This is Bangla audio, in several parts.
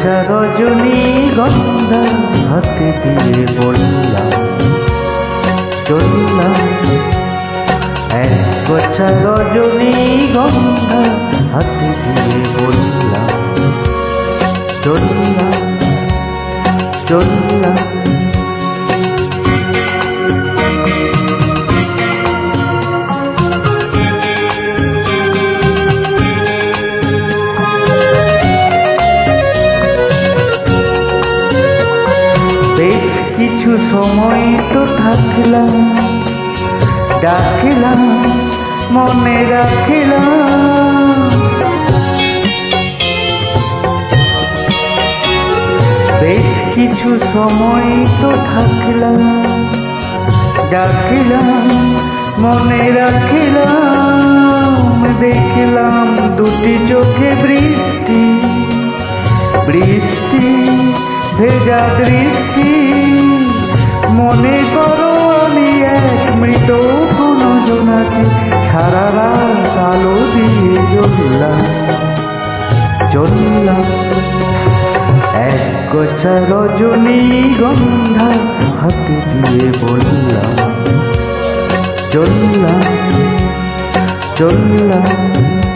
গোছা রজনী গন্ধা হাতে দিয়ে বললাম, চললাম। এক গোছা রজনী গন্ধা হাতে দিয়ে বললাম, চললাম চললাম। বেশ কিছু সময় তো থাকলাম। ডাকলাম, মনে রাখলাম। বেশ কিছু সময় তো থাকলাম। ডাকলাম, মনে রাখলাম। দেখলাম দুটি চোখে বৃষ্টি বৃষ্টি ভেজা দৃষ্টি, মনে করো আমি এক মৃত কোন জোনাকে সারা রাত আলো দিয়ে জ্বললাম চললাম এক গোছা রজনী গন্ধা হাতে দিয়ে বললাম চললাম চললাম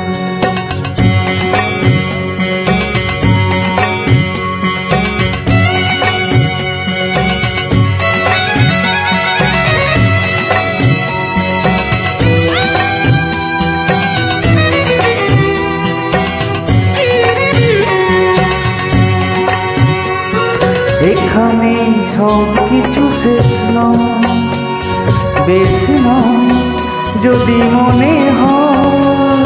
এখানে সব কিছু শেষ নয়। বেশ নয় যদি মনে হয়।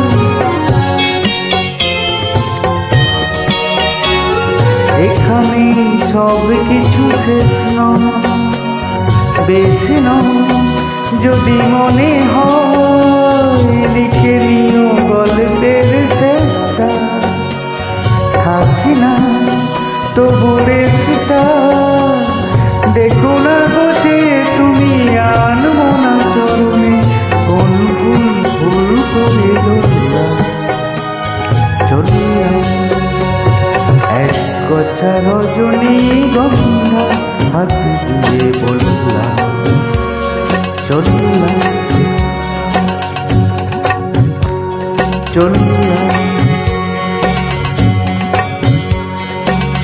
এখানে সব কিছু শেষ নয়। বেশ নয় যদি মনে হয়। লিখে নিও। করে ধরলাম চললাম এক গোছা রজনী গন্ধা হাত দিয়ে বললাম চললাম চললাম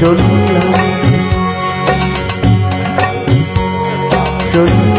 চললাম চললাম